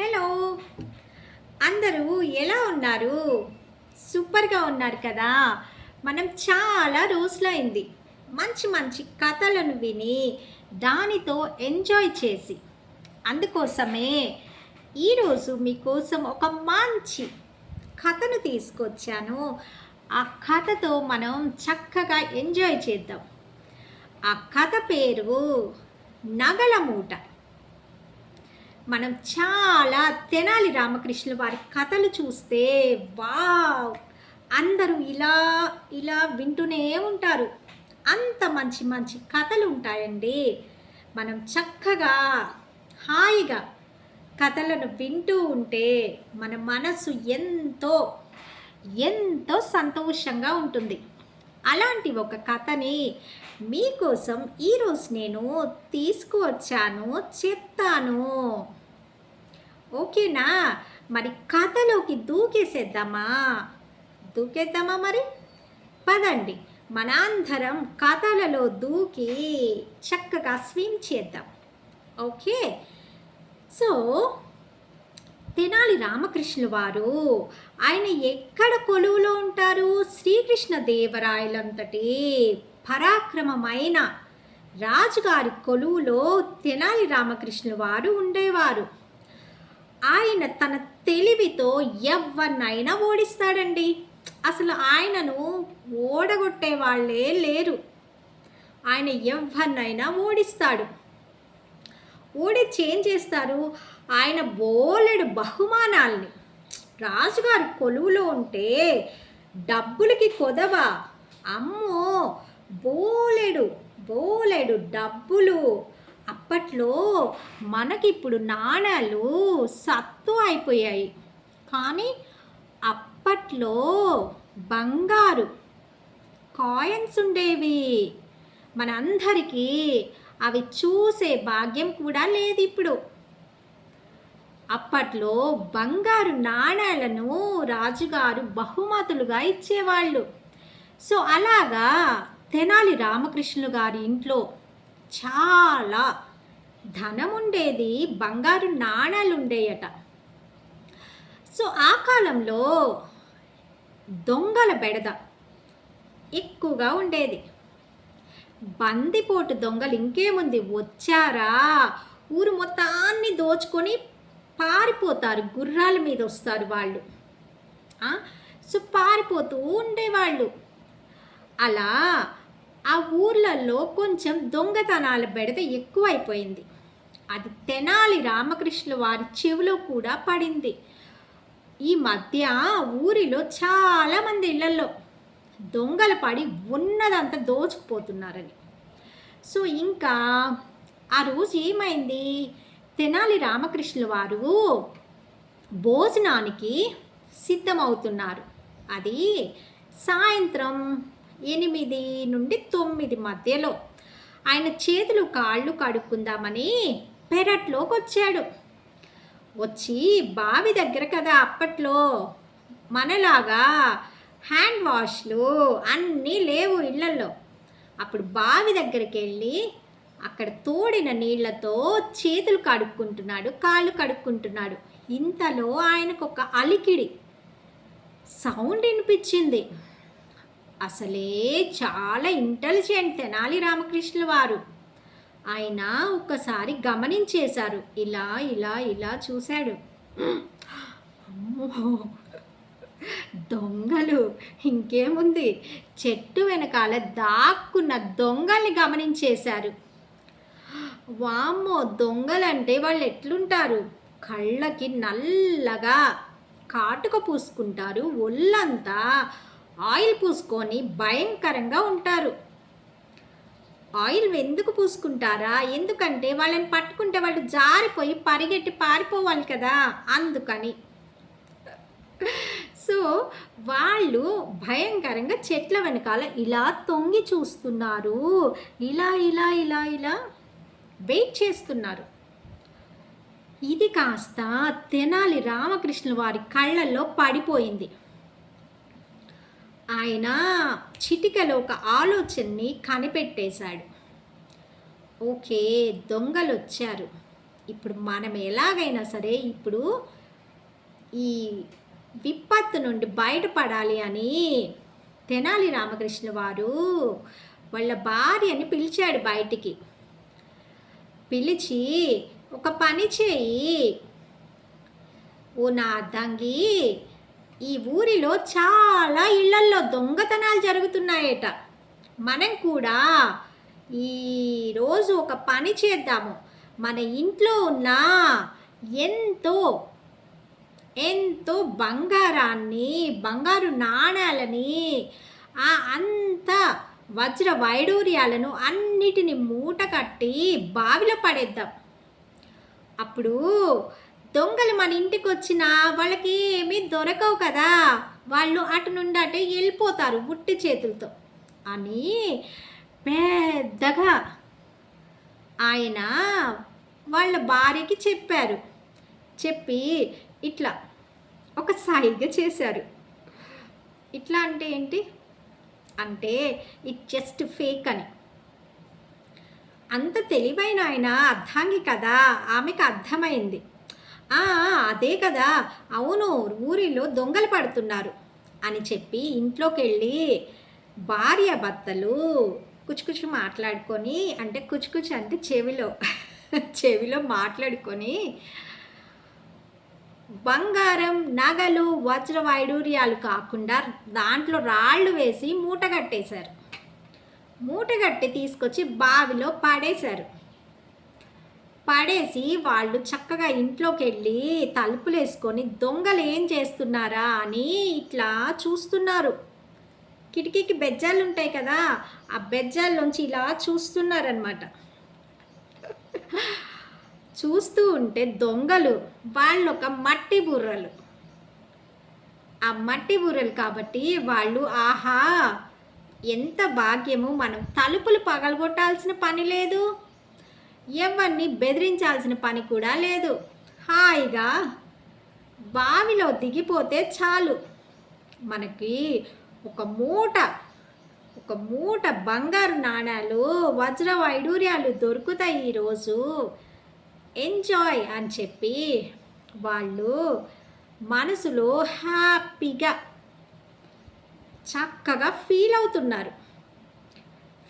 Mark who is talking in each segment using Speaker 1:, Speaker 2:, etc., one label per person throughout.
Speaker 1: Hello. అందరూ ఎలా ఉన్నారు? సూపర్గా ఉన్నారు కదా? మనం చాలా రోజులైంది మంచి మంచి కథలను విని దానితో ఎంజాయ్ చేసి. అందుకోసమే ఈరోజు మీకోసం ఒక మంచి కథను తీసుకొచ్చాను. ఆ కథతో మనం చక్కగా ఎంజాయ్ చేద్దాం. ఆ కథ పేరు నగల మూట మనం చాలా తెనాలి రామకృష్ణులు వారి కథలు చూస్తే వావ్! అందరూ ఇలా ఇలా వింటూనే ఉంటారు. అంత మంచి మంచి కథలు ఉంటాయండి. మనం చక్కగా హాయిగా కథలను వింటూ ఉంటే మన మనసు ఎంతో ఎంతో సంతోషంగా ఉంటుంది. అలాంటి ఒక కథని మీకోసం ఈరోజు నేను తీసుకువచ్చాను చెప్తాను. ఓకేనా? మరి కథలోకి దూకేసేద్దామా? దూకేద్దామా మరి? పదండి. మనందరం కథలలో దూకి చక్కగా స్విమ్ చేద్దాం. ఓకే? సో తెనాలి రామకృష్ణుల వారు ఆయన ఎక్కడ కొలువులో ఉంటారు? శ్రీకృష్ణ దేవరాయలంతటి పరాక్రమమైన రాజుగారి కొలువులో తెనాలి రామకృష్ణుల వారు ఉండేవారు. ఆయన తన తెలివితో ఎవరినైనా ఓడిస్తాడండి. అసలు ఆయనను ఓడగొట్టే వాళ్ళే లేరు. ఆయన ఎవరినైనా ఓడిస్తాడు. ఓడించి ఏం చేస్తారు ఆయన బోలెడు బహుమానాల్ని. రాజుగారు కొలువులో ఉంటే డబ్బులకి కొదవ. అమ్మో బోలెడు బోలెడు డబ్బులు. అప్పట్లో మనకిప్పుడు నాణాలు సత్తు అయిపోయాయి. కానీ అప్పట్లో బంగారు కాయిన్స్ ఉండేవి. మనందరికీ అవి చూసే భాగ్యం కూడా లేదు ఇప్పుడు అప్పట్లో బంగారు నాణేలను రాజుగారు బహుమతులుగా ఇచ్చేవాళ్ళు. సో అలాగా తెనాలి రామకృష్ణులు గారి ఇంట్లో చాలా ధనం ఉండేది బంగారు నాణాలు ఉండేయట సో ఆ కాలంలో దొంగల బెడద ఎక్కువగా ఉండేది. బందిపోటు దొంగలు ఇంకేముంది? వచ్చారా? ఊరు మొత్తాన్ని దోచుకొని పారిపోతారు గుర్రాల మీద వస్తారు వాళ్ళు. సో పారిపోతూ ఉండేవాళ్ళు. అలా ఆ ఊర్లలో కొంచెం దొంగతనాల బెడద ఎక్కువైపోయింది. అది తెనాలి రామకృష్ణ వారి చెవిలో కూడా పడింది. ఈ మధ్య ఊరిలో చాలామంది ఇళ్ళలో దొంగలు పడి ఉన్నదంతా దోచుకుపోతున్నారని. సో ఇంకా ఆ రోజు ఏమైంది? తెనాలి రామకృష్ణ వారు భోజనానికి సిద్ధమవుతున్నారు. అది సాయంత్రం ఎనిమిది నుండి తొమ్మిది మధ్యలో. ఆయన చేతులు కాళ్ళు కడుక్కుందామని పెరట్లోకి వచ్చాడు వచ్చి బావి దగ్గర కదా అప్పట్లో. మనలాగా హ్యాండ్ వాష్లు అన్నీ లేవు ఇళ్ళల్లో అప్పుడు బావి దగ్గరికి వెళ్ళి అక్కడ తోడిన నీళ్ళతో చేతులు కడుక్కుంటున్నాడు కాళ్ళు కడుక్కుంటున్నాడు. ఇంతలో ఆయనకు ఒక అలికిడి సౌండ్ వినిపించింది. అసలే చాలా ఇంటెలిజెంట్ తెనాలి రామకృష్ణుల వారు. ఆయన ఒక్కసారి గమనించేశారు. ఇలా ఇలా ఇలా చూశాడు. అమ్మో! దొంగలు! ఇంకేముంది? చెట్టు వెనకాల దాక్కున్న దొంగల్ని గమనించేశారు. వామ్మో! దొంగలంటే వాళ్ళు ఎట్లుంటారు? కళ్ళకి నల్లగా కాటుక పూసుకుంటారు. ఒళ్ళంతా ఆయిల్ పూసుకొని భయంకరంగా ఉంటారు. ఆయిల్ ఎందుకు పూసుకుంటారా? ఎందుకంటే వాళ్ళని పట్టుకుంటే వాళ్ళు జారిపోయి పరిగెట్టి పారిపోవాలి కదా అందుకని. సో వాళ్ళు భయంకరంగా చెట్ల వెనకాల ఇలా తొంగి చూస్తున్నారు. ఇలా ఇలా ఇలా ఇలా వెయిట్ చేస్తున్నారు. ఇది కాస్త తెనాలి రామకృష్ణుల వారి కళ్ళల్లో పడిపోయింది. ఆయన చిటికలో ఒక ఆలోచనని కనిపెట్టేశాడు. ఓకే దొంగలు వచ్చారు ఇప్పుడు మనం ఎలాగైనా సరే ఇప్పుడు ఈ విపత్తు నుండి బయటపడాలి అని తెనాలి రామకృష్ణ వారు వాళ్ళ భార్యని పిలిచాడు బయటికి. పిలిచి ఒక పని చేయి. ఓ నా అద్దంగి ఈ ఊరిలో చాలా ఇళ్ళల్లో దొంగతనాలు జరుగుతున్నాయట. మనం కూడా ఈరోజు ఒక పని చేద్దాము. మన ఇంట్లో ఉన్న ఎంతో ఎంతో బంగారాన్ని బంగారు నాణాలని ఆ అంత వజ్ర వైడూర్యాలను అన్నిటిని మూట కట్టి బావిలో పడేద్దాం. అప్పుడు దొంగలు మన ఇంటికి వచ్చినా వాళ్ళకి ఏమీ దొరకవు కదా. వాళ్ళు అటు నుండి అటే వెళ్ళిపోతారు ఉట్టి చేతులతో. అని పెద్దగా ఆయన వాళ్ళ భార్యకి చెప్పారు. చెప్పి ఇట్లా ఒక సాయిగా చేశారు. ఇట్లా అంటే ఏంటి? అంటే ఇట్ జస్ట్ ఫేక్ అని. అంత తెలివైన ఆయన అర్థాంగి కదా ఆమెకు అర్థమైంది. అదే కదా. అవును ఊరిలో దొంగలు పడుతున్నారు అని చెప్పి ఇంట్లోకి వెళ్ళి భార్య భర్తలు కుచుకుచు మాట్లాడుకొని అంటే కుచుకుచు అంటే చెవిలో చెవిలో మాట్లాడుకొని బంగారం నగలు వజ్ర వైడూర్యాలు కాకుండా దాంట్లో రాళ్ళు వేసి మూట కట్టేశారు. మూట కట్టి తీసుకొచ్చి బావిలో పడేశారు. పడేసి వాళ్ళు చక్కగా ఇంట్లోకి వెళ్ళి తలుపులు వేసుకొని దొంగలు ఏం చేస్తున్నారా అని ఇట్లా చూస్తున్నారు. కిటికీకి బెజ్జాలు ఉంటాయి కదా ఆ బెజ్జాల్లోంచి ఇలా చూస్తున్నారనమాట చూస్తూ ఉంటే దొంగలు వాళ్ళు ఒక మట్టి బుర్రలు. ఆ మట్టి బుర్రలు కాబట్టి వాళ్ళు ఆహా ఎంత భాగ్యము మనం తలుపులు పగలగొట్టాల్సిన పని లేదు. ఎవరిని బెదిరించాల్సిన పని కూడా లేదు. హాయిగా బావిలో దిగిపోతే చాలు. మనకి ఒక మూట ఒక మూట బంగారు నాణాలు వజ్ర వైడూర్యాలు దొరుకుతాయి ఈరోజు ఎంజాయ్ అని చెప్పి వాళ్ళు మనసులో హ్యాపీగా చక్కగా ఫీల్ అవుతున్నారు.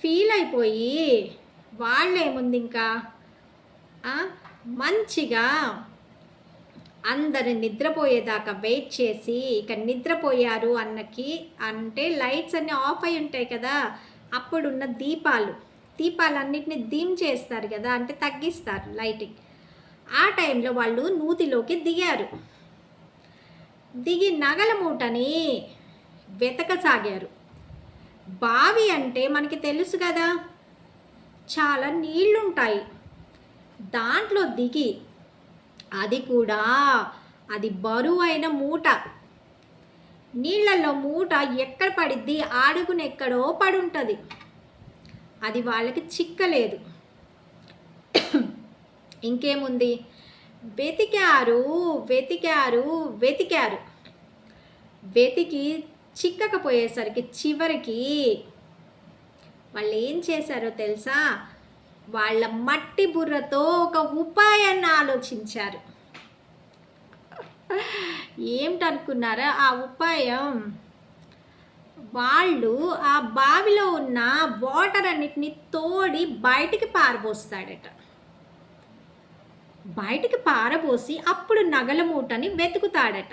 Speaker 1: ఫీల్ అయిపోయి వాళ్ళేముంది ఇంకా మంచిగా అందరు నిద్రపోయేదాకా వెయిట్ చేసి ఇక నిద్రపోయారు అన్నకి అంటే లైట్స్ అన్నీ ఆఫ్ అయి ఉంటాయి కదా అప్పుడున్న దీపాలు. దీపాలన్నిటిని దీమ్ చేస్తారు కదా అంటే తగ్గిస్తారు లైటింగ్. ఆ టైంలో వాళ్ళు నూతిలోకి దిగారు. దిగి నగల మూటని వెతకసాగారు. బావి అంటే మనకి తెలుసు కదా చాలా నీళ్ళుంటాయి దాంట్లో దిగి అది కూడా అది బరువైన మూట. నీళ్ళల్లో మూట ఎక్కడ పడిద్ది? ఆడుకునెక్కడో పడుంటుంది. అది వాళ్ళకి చిక్కలేదు. ఇంకేముంది? వెతికారు వెతికారు వెతికారు. వెతికి చిక్కకపోయేసరికి చివరికి వాళ్ళు ఏం చేశారో తెలుసా? వాళ్ళ మట్టి బుర్రతో ఒక ఉపాయాన్ని ఆలోచించారు. ఏమిటనుకున్నారా ఆ ఉపాయం? వాళ్ళు ఆ బావిలో ఉన్న వాటర్ అన్నిటిని తోడి బయటికి పారబోస్తాడట. బయటికి పారబోసి అప్పుడు నగల మూటని వెతుకుతాడట.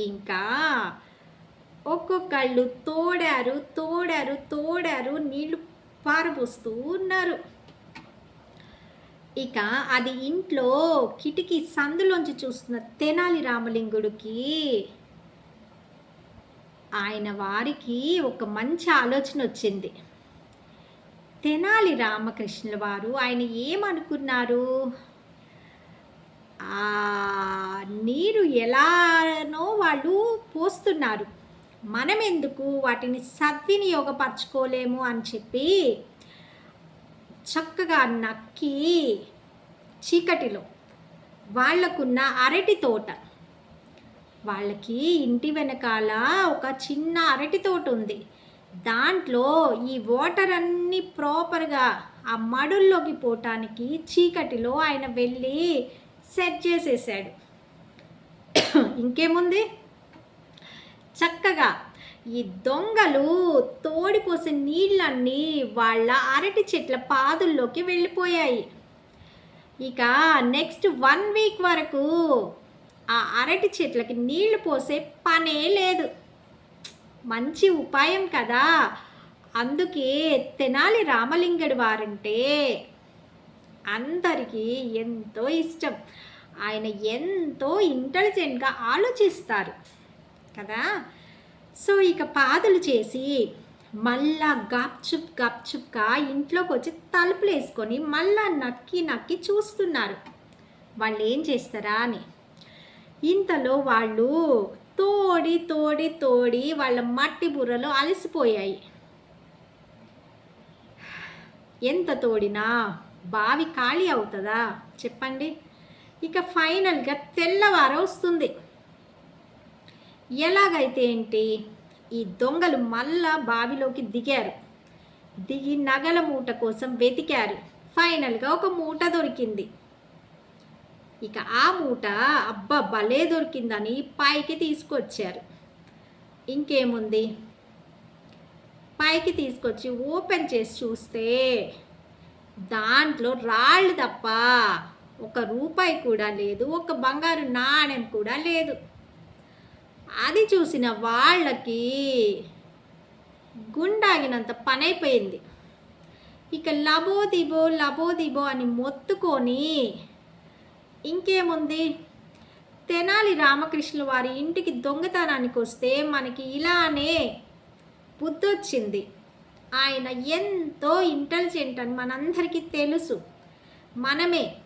Speaker 1: ఇంకా ఒక్కొక్కళ్ళు తోడారు తోడారు తోడారు నీళ్ళు పారబోస్తూ ఉన్నారు. ఇక అది ఇంట్లో కిటికీ సందులోంచి చూస్తున్న తెనాలి రామలింగుడికి ఆయన వారికి ఒక మంచి ఆలోచన వచ్చింది. తెనాలి రామకృష్ణుల వారు ఆయన ఏమనుకున్నారు? ఆ నీరు ఎలానో వాళ్ళు పోస్తున్నారు. మనం ఎందుకు వాటిని సద్వినియోగపరచుకోలేము అని చెప్పి చక్కగా నక్కి చీకటిలో వాళ్ళకున్న అరటి తోట. వాళ్ళకి ఇంటి వెనకాల ఒక చిన్న అరటి తోట ఉంది. దాంట్లో ఈ వాటర్ అన్నీ ప్రాపర్గా ఆ మడుల్లోకి పోవటానికి చీకటిలో ఆయన వెళ్ళి సెట్ చేసేసాడు. ఇంకేముంది? చక్కగా ఈ దొంగలు తోడిపోసే నీళ్ళన్నీ వాళ్ళ అరటి చెట్ల పాదుల్లోకి వెళ్ళిపోయాయి. ఇక నెక్స్ట్ వన్ వీక్ వరకు ఆ అరటి చెట్లకి నీళ్ళు పోసే పనే లేదు. మంచి ఉపాయం కదా. అందుకే తెనాలి రామలింగడి వారంటే అందరికీ ఎంతో ఇష్టం. ఆయన ఎంతో ఇంటెలిజెంట్గా ఆలోచిస్తారు. కదా? సో ఇక పాదులు చేసి మళ్ళా గప్చుప్ గప్చుప్గా ఇంట్లోకి వచ్చి తలుపులు వేసుకొని మళ్ళా నక్కి నక్కి చూస్తున్నారు. వాళ్ళు ఏం చేస్తారా అని. ఇంతలో వాళ్ళు తోడి తోడి తోడి వాళ్ళ మట్టి బుర్రలు అలసిపోయాయి. ఎంత తోడినా బావి ఖాళీ అవుతుందా? చెప్పండి. ఇక ఫైనల్గా తెల్లవారు వస్తుంది ఎలాగైతే ఏంటి? ఈ దొంగలు మళ్ళా బావిలోకి దిగారు. దిగి నగల మూట కోసం వెతికారు. ఫైనల్గా ఒక మూట దొరికింది. ఇక ఆ మూట అబ్బా భలే దొరికిందని పైకి తీసుకొచ్చారు. ఇంకేముంది? పైకి తీసుకొచ్చి ఓపెన్ చేసి చూస్తే దాంట్లో రాళ్ళు తప్ప ఒక రూపాయి కూడా లేదు ఒక బంగారు నాణ్యం కూడా లేదు. అది చూసిన వాళ్ళకి గుండాగినంత పనైపోయింది. ఇక లబోదిబో లబోదిబో అని మొత్తుకొని ఇంకేముంది? తెనాలి రామకృష్ణుల వారి ఇంటికి దొంగతనానికి వస్తే మనకి ఇలానే బుద్ధొచ్చింది. ఆయన ఎంతో ఇంటెలిజెంట్ అని మనందరికీ తెలుసు. మనమే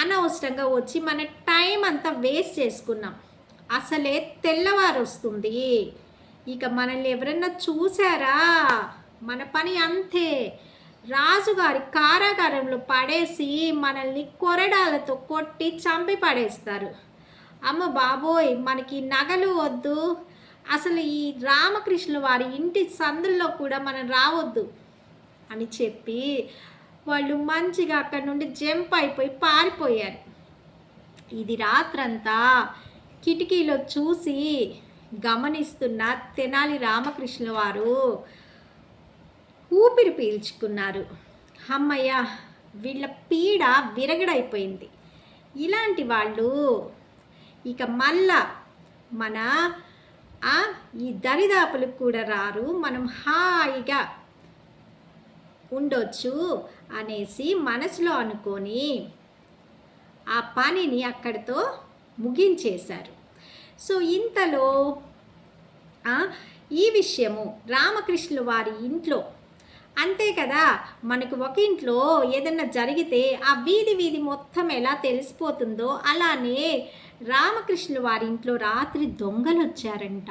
Speaker 1: అనవసరంగా వచ్చి మన టైం అంతా వేస్ట్ చేసుకున్నాం. అసలే తెల్లవారు వస్తుంది ఇక మనల్ని ఎవరన్నా చూసారా మన పని అంతే. రాజుగారి కారాగారంలో పడేసి మనల్ని కొరడాలతో కొట్టి చంపి పడేస్తారు. అమ్మ బాబోయ్ మనకి నగలు వద్దు. అసలు ఈ రామకృష్ణుల వారి ఇంటి సందుల్లో కూడా మనం రావద్దు అని చెప్పి వాళ్ళు మంచిగా అక్కడి నుండి జంప్ అయిపోయి పారిపోయారు. ఇది రాత్రంతా కిటికీలో చూసి గమనిస్తున్న తెనాలి రామకృష్ణ వారు ఊపిరి పీల్చుకున్నారు. అమ్మయ్య వీళ్ళ పీడ విరగడైపోయింది. ఇలాంటి వాళ్ళు ఇక మళ్ళా మన ఆ, ఈ దరిదాపులకు కూడా రారు. మనం హాయిగా ఉండొచ్చు అనేసి మనసులో అనుకొని ఆ పనిని అక్కడితో ముగించేశారు. సో ఇంతలో ఈ విషయము రామకృష్ణుల వారి ఇంట్లో. అంతే కదా మనకు ఒక ఇంట్లో ఏదన్నా జరిగితే ఆ వీధి వీధి మొత్తం ఎలా తెలిసిపోతుందో అలానే రామకృష్ణుల వారి ఇంట్లో రాత్రి దొంగలు వచ్చారంట.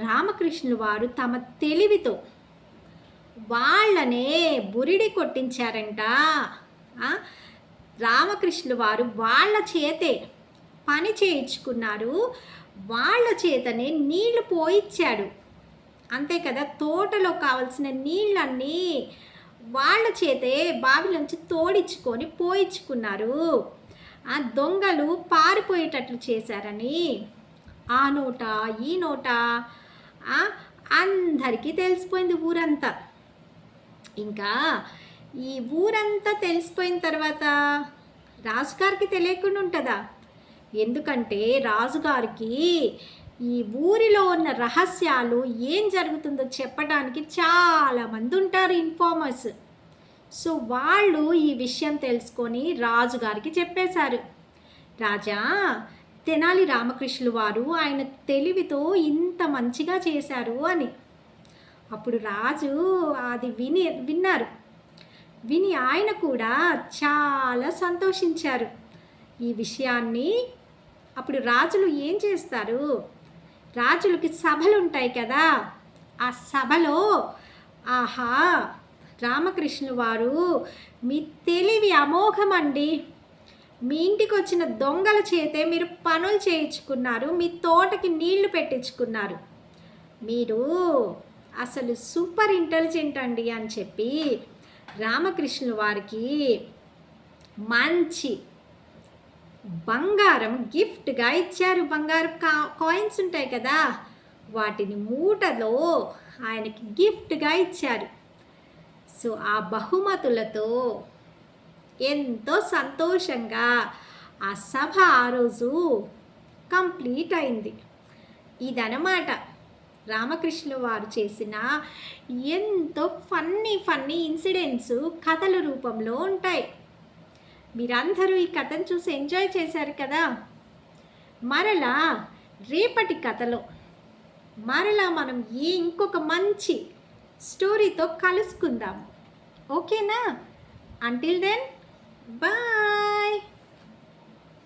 Speaker 1: రామకృష్ణుల వారు తమ తెలివితో వాళ్ళనే బురిడి కొట్టించారంట. రామకృష్ణుల వారు వాళ్ళ చేతే పని చేయించుకున్నారు. వాళ్ళ చేతనే నీళ్ళు పోయిచ్చాడు. అంతే కదా? తోటలో కావలసిన నీళ్ళన్నీ వాళ్ళ చేతే బావిలోంచి తోడించుకొని పోయించుకున్నారు ఆ దొంగలు పారిపోయేటట్లు చేశారని. ఆ నోట ఈ నోట అందరికీ తెలిసిపోయింది ఊరంతా. ఇంకా ఈ ఊరంతా తెలిసిపోయిన తర్వాత రాజుగారికి తెలియకుండా ఉంటుందా? ఎందుకంటే రాజుగారికి ఈ ఊరిలో ఉన్న రహస్యాలు ఏం జరుగుతుందో చెప్పడానికి చాలామంది ఉంటారు ఇన్ఫార్మర్స్ సో వాళ్ళు ఈ విషయం తెలుసుకొని రాజుగారికి చెప్పేశారు. రాజా తెనాలి రామకృష్ణులు వారు ఆయన తెలివితో ఇంత మంచిగా చేశారు అని. అప్పుడు రాజు అది విని విన్నారు. విని ఆయన కూడా చాలా సంతోషించారు. ఈ విషయాన్ని అప్పుడు రాజులు ఏం చేస్తారు? రాజులకి సభలు ఉంటాయి కదా. ఆ సభలో ఆహా రామకృష్ణ వారు మీ తెలివి అమోఘమండి. మీ ఇంటికి వచ్చిన దొంగల చేతే మీరు పనులు చేయించుకున్నారు. మీ తోటకి నీళ్ళు పెట్టించుకున్నారు. మీరు అసలు సూపర్ ఇంటెలిజెంట్ అండి అని చెప్పి రామకృష్ణుల వారికి మంచి బంగారం గిఫ్ట్గా ఇచ్చారు. బంగారు కా కాయిన్స్ ఉంటాయి కదా. వాటిని మూటలో ఆయనకి గిఫ్ట్గా ఇచ్చారు. సో ఆ బహుమతులతో ఎంతో సంతోషంగా ఆ సభ ఆ రోజు కంప్లీట్ అయింది. ఇదనమాట రామకృష్ణ వారు చేసిన ఎంతో ఫన్నీ ఫన్నీ ఇన్సిడెంట్స్ కథల రూపంలో ఉంటాయి. మీరందరూ ఈ కథను చూసి ఎంజాయ్ చేశారు కదా? మరలా రేపటి కథలో మరలా మనం ఏ ఇంకొక మంచి స్టోరీతో కలుసుకుందాం. ఓకేనా? Until then bye